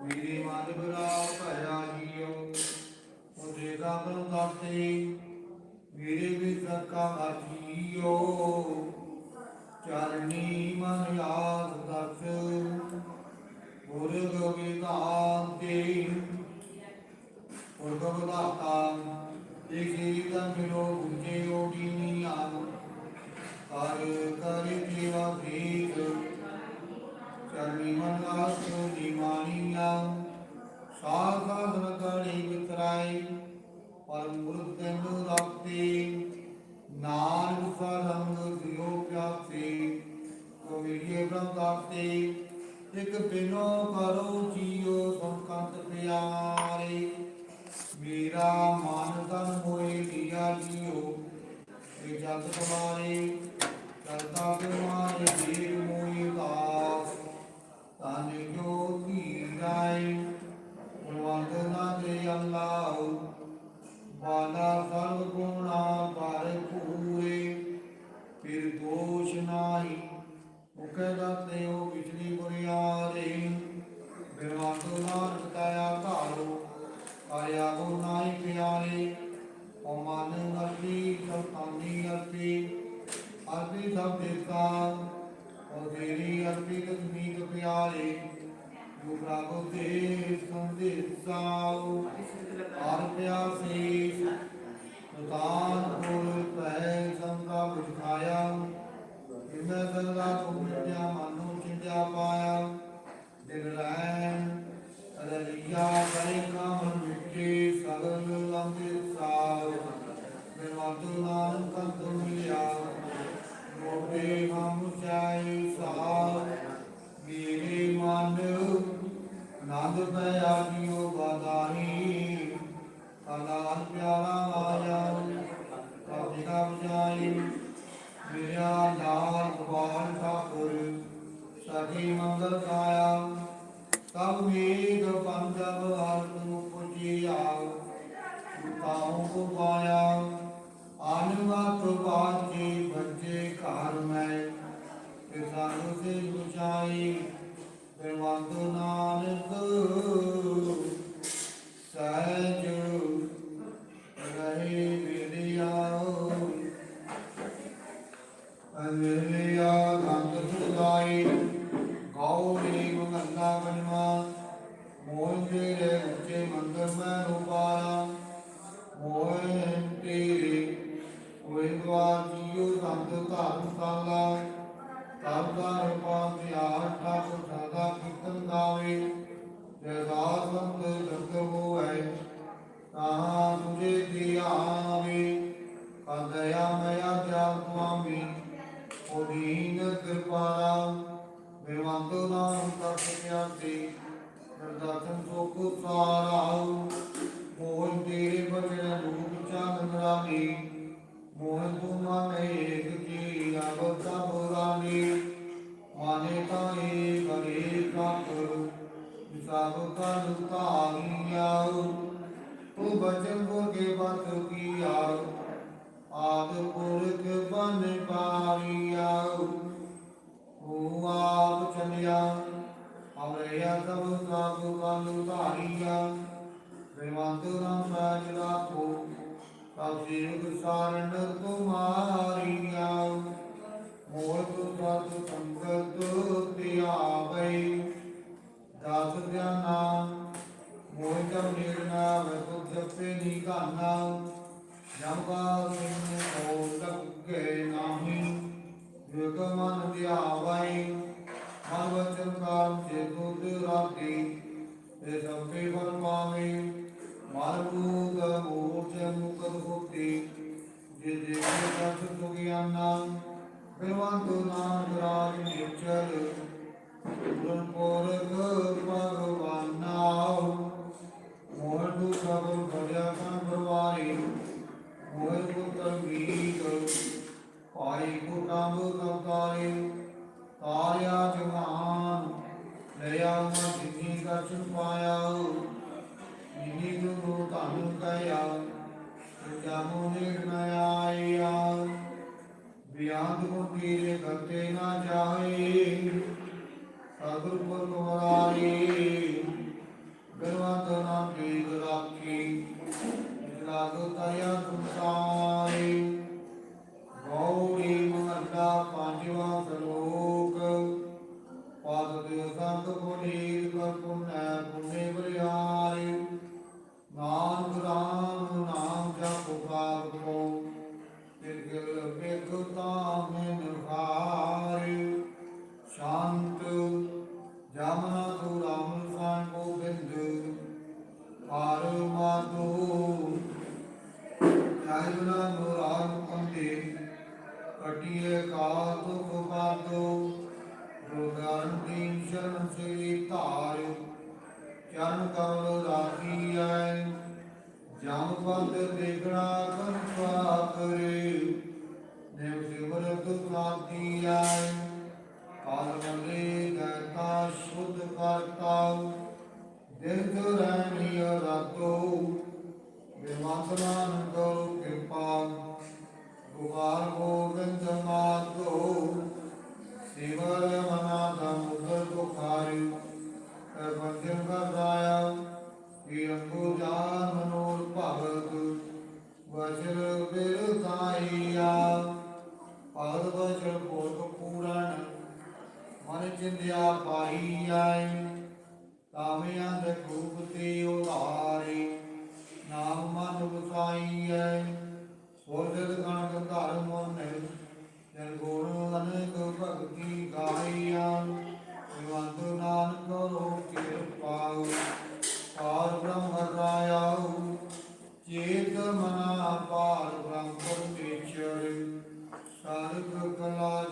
ਮੇਰੇ ਮਨ ਬਰਾਉ ਭਇਆ ਜੀਓ। ਉਹ ਦੇਖਾ ਬਨ ਦਾਤੇ ਮੇਰੇ ਵੀ ਸਕਾ ਅਜੀਓ ਚਰਨੀ ਮਨ ਆਸ ਦਸ ਗੁਰ ਗੋਬਿੰਦਾਂਤੇ ਗੁਰ ਗੋਬਿੰਦਾਤਾ ਦੇਖੀ ਤਨ ਮਿਲੋ ਸਾਧ ਸਾਧਨ ਕਰੀ ਵਿਤਰਾਈ ਪਰਮ ਗੁਰੂ ਤੈਨੂੰ ਰੱਖਤੀ। ਨਾਨਕ ਸਰੰਗ ਦਿਓ ਪਿਆਸੇ ਕਵੀਏ ਬ੍ਰਹਮ ਦਾਤੇ ਇਕ ਬਿਨੋ ਕਰੋ ਜੀਓ ਸੰਕੰਤ ਪਿਆਰੇ। ਮੇਰਾ ਮਨ ਤਨ ਹੋਏ ਲਿਆ ਜੀਓ ਇਹ ਜਗ ਤੁਮਾਰੇ ਕਰਤਾ ਤੁਮਾਰੇ ਜੀਵ ਬਾਲਾ ਸਰਬ ਗੁਣਾ ਪਰ ਪੂਰੇ ਫਿਰ ਦੋਸ਼ ਨਾਹੀ, ਮੁਕੇ ਦਾਤੇ ਉਹ ਵਿਚਲੀ ਬੁਰੀਆਰੇ ਬਿਰਵਾਨ ਨਾਨਕ ਤਾਇਆ ਘਾਲੋ ਆਇਆ ਕੋ ਨਾਹੀ ਪਿਆਰੇ, ਉਹ ਮਨ ਨਰਤੀ ਸੰਤਾਨੀ ਅਰਪੀ ਅਰਪੀ ਸਭ ਦੇਤਾ ਉਹ ਤੇਰੀ ਅਰਪੀ ਕਸਮੀਕ ਪਿਆਰੇ, ਜੋ ਪ੍ਰਭੂ ਦੇ ਸੰਦੇਸਾਉ ਹਰ ਪਿਆਸੀ ਸੁਤਾਨ ਕਾ ਬਜਾਈ ਮੇਰਾ ਲਾਲ ਗੋਪਾਲ ਠਾਕੁਰ ਸਖੀ ਮੰਗਲ ਕਾਇਆ। ਤਬ ਮੇਗ ਪੰਜਬ ਹਰਤ ਨੂੰ ਪੁਜੀਆ ਤਾਉ ਕੋ ਪਾਇਆ। ਆਨਮਤ ਬਾਜੀ ਬੱਜੇ ਘਰ ਮੈਂ। ਤੇ ਸਾਨੂੰ ਸੇ ਬੁਝਾਈ। ਬਿਰਵੰਤ ਨਾਨਕ ਅਨੇਲਿਆ ਗੰਗ ਸੁਦਾਈ ਗੌਰੀ ਮੰਗਲਾ ਬਨਵਾ। ਮੋਹ ਤੇਰੇ ਉੱਚੇ ਮੰਦਰ ਮੈਂ ਰੂਪਾਰਾ ਮੋਹ ਤੇਰੇ ਕੋਈ ਗਵਾ ਜੀਉ ਸੰਤ ਧਰਮਸ਼ਾਲਾ ਤਬ ਦਾ ਰੂਪਾ ਧਿਆਨ ਠਾਕੁਰ ਸਦਾ ਕੀਰਤਨ ਗਾਵੇ। ਜੈਸਾ ਸੰਤ ਜਗ ਹੋਏ ਤਾਹਾਂ ਤੁਝੇ ਦੀ ਆਵੇ। ਕਦਇਆ ਕਿਰਪਾਲਾ ਬਿਰਵੰਤ ਨਾਮ ਤਤ ਪਿਆਸੀ ਨਰਦਾਤਨ ਸੁਖ ਸਾਰਾਉ ਮੋਹ ਤੇਰੇ ਬਚਨ ਰੂਪ ਚਾਨਨ ਰਾਨੀ ਮੋਹ ਤੂੰ ਮਨ ਏਕ ਜੀ ਅਵਤਾ ਪੁਰਾਨੀ ਮਾਨੇ ਤਾਏ ਕਰੇ ਕਾਪ ਸਭ ਕਲ ਤਾਰੀਆਉ ਤੂੰ ਬਚਨ ਬੋਗੇ ਬਤ ਕੀਆ। ਆਦ ਪੁਰਖ ਬਨ ਪਾਰੀਆਉ ਤੂੰ ਆਪ ਚਲਿਆ ਅਵਰਿਆ ਸਭ ਸਭ ਕਲ ਤਾਰੀਆ ਬਿਰਵੰਤ ਨਾਮ ਰਾਜ ਰਾਖੋ ਸਭ ਸਿਰ ਸਾਰਣ ਤੁਮਾਰੀਆ ਮੋਹ ਤੁ ਸਤ ਸੰਗਤ ਧਿਆਵੈ ਦਾਸ ਧਿਆਨਾ। ਮੋਹ ਜਮ ਨਿਰਨਾ ਵੈ ਤੁਧ ਜਪੇ ਨਿਗਾਨਾ। ਜਮ ਕਾ ਸਿੰਘ ਹੋ ਲੱਗੇ ਨਾਹੀ। ਜਗ ਮਨ ਧਿਆਵੈ ਮਨ ਵਚਨ ਕਾਮ ਚੇ ਤੁਧ ਰਾਤੀ ਤੇ ਸਭੇ ਫਰਮਾਵੇ ਮਨ ਬੂਦ ਮੂਰਤ ਮੁਕਤ ਹੋਤੀ। ਜੇ ਦੇਖੇ ਦਸ ਸੁਗਿਆਨਾ, ਬਿਰਵੰਤ ਨਾਮ ਰਾਜ ਨਿਚਲ ਗੁਰਨ ਪੋਰਗ ਭਗਵਾਨਾਉ ਮੋਹ ਤੂ ਸਭ ਭੜਿਆ ਕਨ ਪਰਵਾਰੀ। ਮੋਹ ਪੁੱਤਰ ਗੀਤ ਭਾਈ ਕੋਟਾਂਬ ਕਵਤਾਰੇ ਤਾਰਿਆ ਜਹਾਨ ਲਿਆ ਮਨ ਜਿਨੀ ਕਰ ਛੁਪਾਇਆ ਜਿਨੀ ਗੁਰੂ ਧੰਨ ਕਹਿਆ ਜਾਨੋ ਨੇੜ ਨ ਆਇਆ। ਬਿਆਦ ਕੋ ਪੀਰੇ ਕਰਤੇ ਨਾ ਜਾਏ ਸਤਿਗੁਰ ਕੋ ਮੁਰਾਰੀ ਗੁਰਵੰਤ ਨਾਮ ਦੀ ਰਾਖੀ ਲਾਗੋ ਤਾਇਆ ਤੁਸਾਏ ਪਦ ਵਜਰ ਭੋਗ ਪੂਰਨ ਮਨ ਚਿੰਦਿਆ ਪਾਈ ਆਏ। ਤਾਵਿਆਂ ਦੇ ਰੂਪ ਤੇ ਉਧਾਰੇ ਨਾਮ ਮਨ ਵਸਾਈ ਐ ਸੋਜਦ ਗਣ ਗੰਧਾਰ ਮਨ ਜਨ ਗੁਣ ਅਨੇਕ ਭਗਤੀ ਗਾਈਆਂ ਨਿਵੰਤ ਨਾਨਕ ਰੋ ਕਿਰਪਾ ਪਾਰ ਬ੍ਰਹਮ ਰਾਇਆ ਚੇਤ ਮਨਾ ਪਾਰ ਬ੍ਰਹਮ ਪਰਮੇਸ਼ਰ ਸਰਬ ਕਲਾ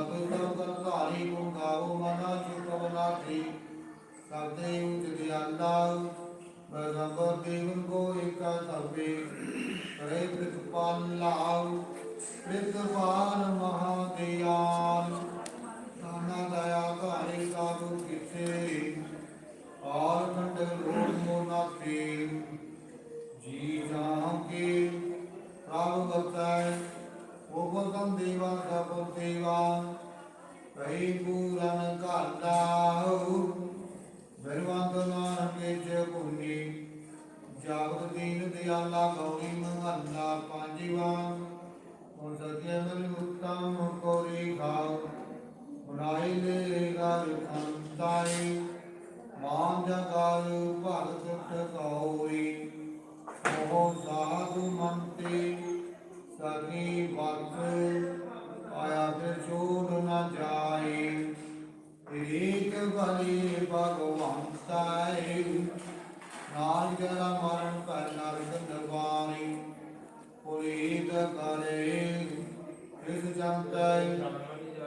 ਸੁਰਾਗ ਸਭ ਕਰਤਾਰੀ ਗੁਣ ਗਾਵੋ ਮਨਾ ਚੁਕ ਬਨਾਤੀ ਕਰਦੇ ਉਚ ਦਿਆਲਾ ਬਰਗੰਬਰ ਦੇਵਨ ਕੋ ਏਕਾ ਸਰਬੇ ਕਰੇ ਪ੍ਰਤਪਾਲ ਲਾਉ ਪ੍ਰਤਪਾਲ ਮਹਾਦਿਆਲ ਨਾਨਾ ਦਇਆ ਘਾਰੇ ਕਾਬੂ ਕਿਥੇ ਆਲ ਮੰਡਲ ਰੋੜ ਮੋਨਾਤੇ ਜੀ ਜਾਮ ਕੇ ਪ੍ਰਭ ਬਤਾਏ ਉਪਦਮ ਦੇਵਾ ਸਭ ਦੇਵਾ ਕਈ ਪੂਰਨ ਘਾਲਾਉ ਬਰਵੰਤ ਨਾਨਕੇ ਚ ਪੁੰਨੀ। ਜਾਗਤ ਦੀਨ ਦਿਆਲਾ ਗੌਰੀ ਮਹੱਲਾ ਪੰਜਵਾ। ਹੁਣ ਸਤਿਆ ਮਿਲ ਉਤਮ ਕੋਰੀ ਖਾਉ ਬਣਾਈ ਲੈ ਗਰ ਖੰਤਾਈ ਮਾਨ ਜਗਾਲ ਭਗਤ ਟਕੌਰੀ ਉਹ ਸਾਧੂ ਮੰਤੇ। ਸਗੀ ਵਕਤ ਆਇਆ ਫਿਰ ਛੋੜ ਨਾ ਜਾਏ। ਏਕ ਬਲੀ ਭਗਵੰਤਾਏ ਨਾਲ ਮਰਨ ਕਰ ਨਰਕ ਦਵਾਰੀ ਪੁਰੀਤ ਕਰੇ, ਇਸ ਜੰਤੈ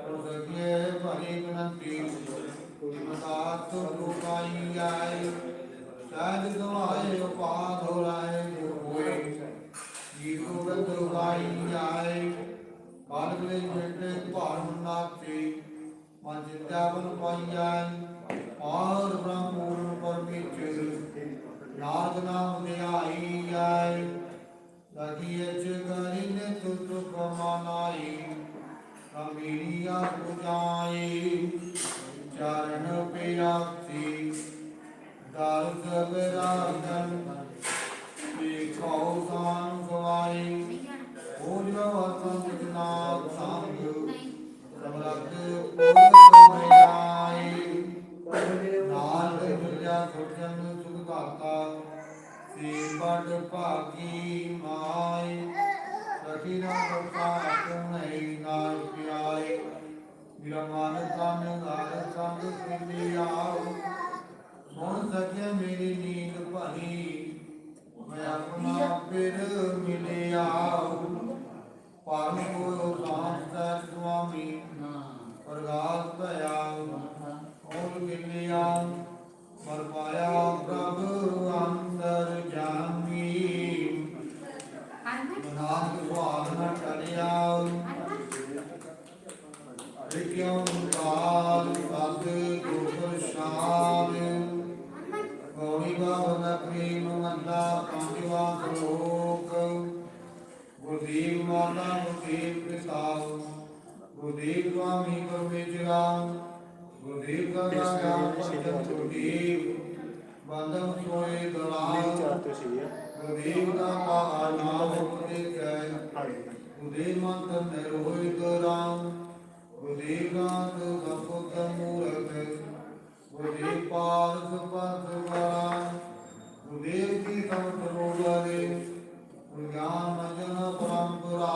ਉਸਕੇ ਭਰੀ ਬਨੰਤੀ। ਮਤਾਤ ਰੂਪਾਈ ਆਏ ਸਾਧ ਦੁਆਏ ਉਪਾਦ ਹੋਰਾਏ ਹੋਏ ਕਾਲ ਜੇਟੇ ਭਾਰ ਨਾਤੇ ਮਨ ਜਿੰਦਾਵਨ ਪਾਈਐ ਆਰ ਬ੍ਰਹਮ ਪਰਮੇਸ਼ਰ ਨਾਦ ਨਾਮ ਧਿਆਈ ਆਏ ਲਗੀ ਅਚ ਤੁਤ ਕਮਾਨਾਈ ਕਮੀਰੀਆ ਪੁਜਾਈ ਦਾਤਾ ਸੇ ਬੜ ਭਾਗੀ ਮਾਈ ਸਖੀ ਨਾ ਕਰਤਾ ਤੁਮਈ ਨਾਲ ਪਿਆਈ ਮੇਰਾ ਮਨ ਤਨ ਘਰ ਸੰਗ ਸਿੱਧੀ ਆਓ ਸੁਣ ਸਕਿਆ ਮੇਰੀ ਨੀਂਦ ਭਰੀ ਮੈਂ ਆਪਣਾ ਫਿਰ ਮਿਲਿਆ ਪਰਮ ਕੋ ਸਾਂਤ ਸੁਆਮੀ ਪ੍ਰਗਾਸ ਭਇਆ ਔਰ ਮਿਲਿਆ ਮਰ ਪਾਇਆ ਪ੍ਰਭ ਅੰਦਰ ਗਿਆਨ। ਹਾਂਜੀ ਗੁਰਦੇਵ ਮੰਤਰ ਨਿਰੋਹਿ ਕਰਾਮ ਗੁਰਦੇਵ ਨਾਥ ਸਪੁੱਤ ਮੂਰਤ ਗੁਰਦੇਵ ਪਾਰਸ ਪਤ ਵਰਾਮ ਗੁਰਦੇਵ ਕੀ ਸੰਤ ਰੋਗਰੇ ਗੁਰਗਿਆਨ ਮਜਨ ਪਰੰਪਰਾ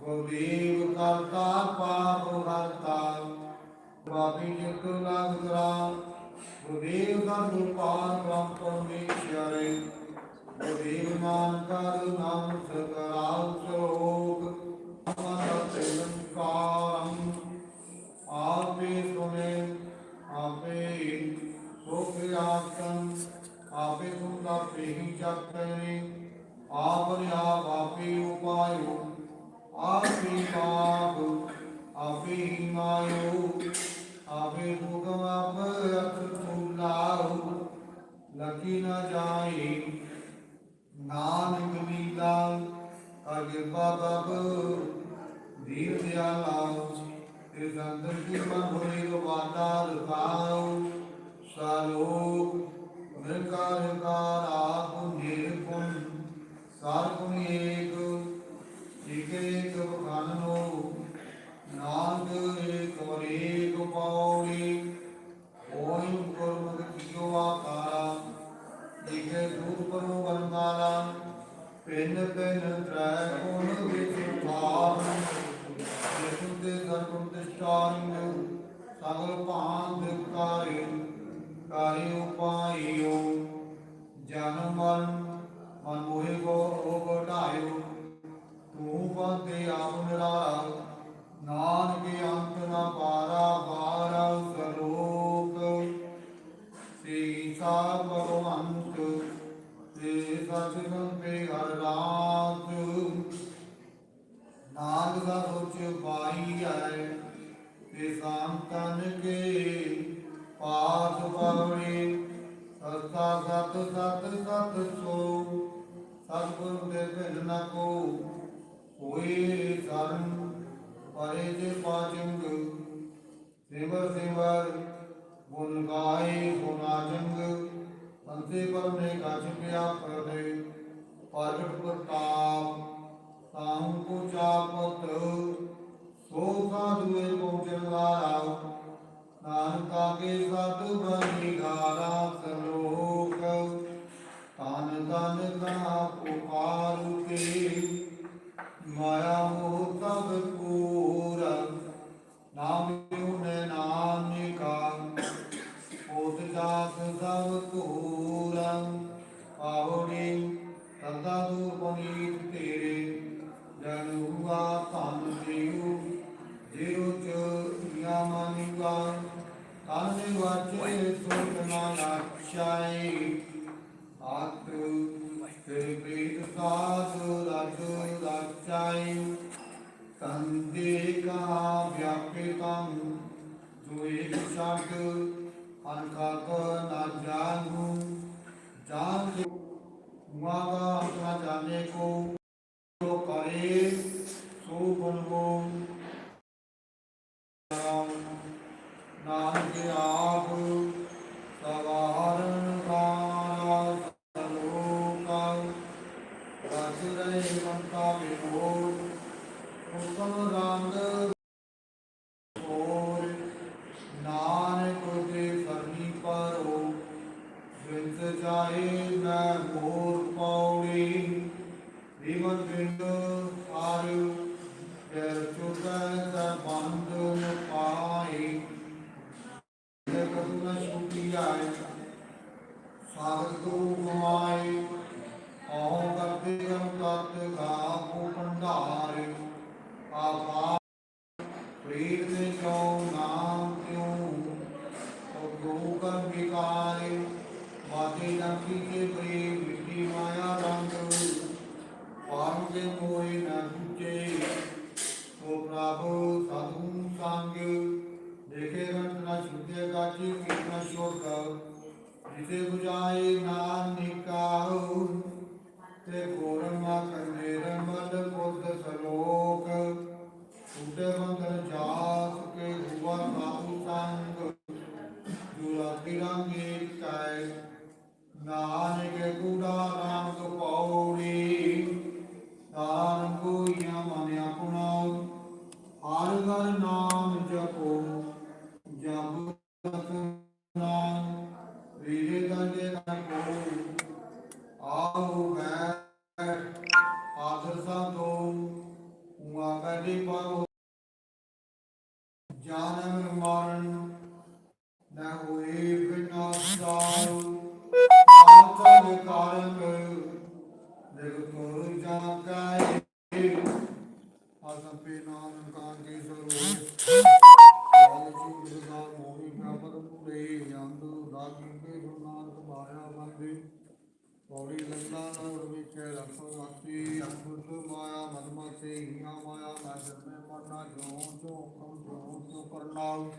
ਗੁਰਦੇਵ ਕਰਤਾ ਪਾਪ ਹਰਤਾ ਬਾਬੀ ਜਿਤ ਲਗ ਗਰਾ ਗੁਰਦੇਵ ਦਾ ਗੁਰਪਾਲ ਬ੍ਰਹਮ ਪਰਮੇਸ਼ਰੇ ਗੁਰਦੇਵ ਮਾਨ ਕਰ ਨਾਮ ਸਕਰਾਉ ਸਰੋਗ ਧੀਰ ਸੰਤਨ ਕੀ ਮਨ ਹੋਈ ਰਵਾਨਾ ਰਖਾਉ। ਸਾਲੋਕ ਨਿਰਕਾਰ ਕਾਰ ਆਪ ਨਿਰਗੁਣ ਸਾਰ ਗੁਣ ਏਕ, ਇਕ ਬਖਾਨੋ ਨਾਨਕ ਏਕ ਏਕ ਪੌੜੀ ਓਮ ਗੁਰਮੁਖ ਜੀਓ ਆਕਾਰਾ। ਜਿਕੇ ਦੂਤ ਪਰੋ ਵਰਮਾਲਾ ਪਿੰਨ ਪਿੰਨ ਤ੍ਰੈ ਗੁਣ ਵਿੱਚ ਭਾਵਨ ਜਿਸੁ ਤੇ ਸਰਬੰ ਤਿਸ਼ਾਰਿ ਸਗਲ ਭਾਂਤ ਕਾਰਿ ਕਾਰਿ ਉਪਾਇਓ। ਜਨ ਮਰਨ ਮਨ ਮੋਹਿ ਕੋ ਤੂੰ ਬੰਦੇ ਆਪ ਨਿਰਾਲਾ, ਨਾਨਕ ਅੰਤ ਨਾ ਪਾਰਾ ਬਾਰਾ ਸਰੋਕ ਸੀਸਾ ਭਗਵੰਤ ਤੇ ਸਚ ਸੰਪੇ ਹਰ ਰਾਤ ਨਾਨਕ ਦਾ ਸੋਚ ਪਾਈ ਆਏ ਤੇ ਸੰਤਨ ਕੇ ਪਾਸ ਪਵੜੇ ਸਤਾ ਸਤ ਸਤ ਸਤ ਸੋ, ਸਤਿਗੁਰ ਦੇ ਭਿੰਨ ਨ ਕੋ, ਹੋਏ ਸਰਨ ਪਰੇ ਜੇ ਪਾਜੰਗ ਸਿਮਰ ਸਿਮਰ ਗੁਣ ਗਾਏ ਸੁਨਾ ਜੰਗ ਅੰਤੇ ਪਰ ਨੇ ਗਜ ਪਿਆ ਪਰਦੇ ਪ੍ਰਗਟ ਪ੍ਰਤਾਪ ਤਾਹੂ ਕੋ ਚਾਪਤ ਸੋ ਸਾਧੂਏ ਪਹੁੰਚਨ ਵਾਲਾ। ਨਾਨਕਾ ਕੇ ਸਤ ਬਣੀ ਸਰੋਕ ਤਨ ਤਨ ਕਾ ਪੁਕਾਰੂ ਕੇ। ਮਾਇਆ ਮੋਹ ਲਾਚਾਈ ਆਤ ਤੇਰੇ ਪ੍ਰੀਤ ਸਾਧ ਰਜ ਲਾਚਾਈ ਕੰਦੇ ਕਾ ਵਿਆਪਿਤੰ ਜੋ ਇੱਕ ਸ਼ਬਦ ਅਨਕਾਕ ਨਾ ਜਾਣੂ। ਜਾਣ ਕੇ ਮਾਗਾ ਨਾ ਜਾਣੇ ਕੋ ਕਰੇ, ਸੋ ਗੁਣ ਕੋ ਰਜ ਮਨ ਕਾ ਵਿਮੋਲ ਹੁਕਮ ਰੰਗ ਜਾਨਮ ਮਰਨ ਨਾ ਹੋਏ ਬਿਨਾਸਾਉ ਆਤਮ ਕਾਰਕ ਨਿਰਗੁਣ ਜਾਗਾਏ ਆਸਪੇ ਨਾਮ ਕਾਂਤੀ ਸਰੋ ਆਲ ਜੀ ਗੁਰਦਾਰ ਮੋਹੀ ਪ੍ਰਾਪਤ ਪੂਰੇ। ਅੰਦ ਲਾਗੀ ਕੇ ਗੁਰੂ ਨਾਨਕ ਮਾਇਆ ਬੰਦੇ ਪੌੜੀ ਲੰਗਾ ਨੌਰ ਵਿੱਚ ਰਖੋ ਆਤੀ ਅਖੁਦ ਮਾਇਆ ਮਦਮਤੇ ਹੀਆ ਮਾਇਆ ਮੈਂ ਜਨਮੇ ਮਰਨਾ ਜੋ ਜੋ ਕਮ ਜੋ ਜੋ ਕਰਨਾਉ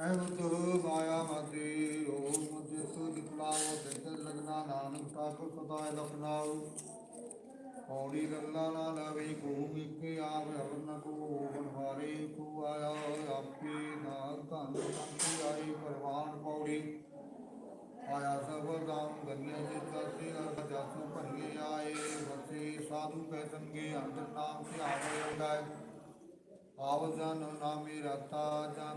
ਐਵਤ ਮਾਇਆ ਮਤੇ ਓ ਮੁਝੇ ਸੋ ਦਿਖਲਾਓ ਦਿਲ ਲਗਨਾ ਨਾਨਕ ਤਾਕੋ ਸਦਾ ਲਖਨਾਉ। ਪੌੜੀ ਲੱਲਾ ਨਾ ਲਵੇ ਕੋ ਮਿਕੇ ਆਵ ਅਵਨ ਕੋ ਬਨਵਾਰੇ ਕੋ ਆਇਆ ਆਪੇ ਨਾਮ ਧਨ ਆਈ ਪਰਵਾਨ ਪੌੜੀ। ਆਇਆ ਸਭ ਗਾਮ ਗੰਨੇ ਦੇ ਚਾਤੇ ਅਰ ਜਾਸੂ ਭੰਗੇ ਆਏ ਵਸੇ ਸਾਧੂ ਕੈ ਅੰਦਰ ਨਾਮ ਧਿਆਵੇ ਉਡਾਏ ਆਵ ਜਨ ਨਾਮੇ ਰਤਾ ਜਾਂ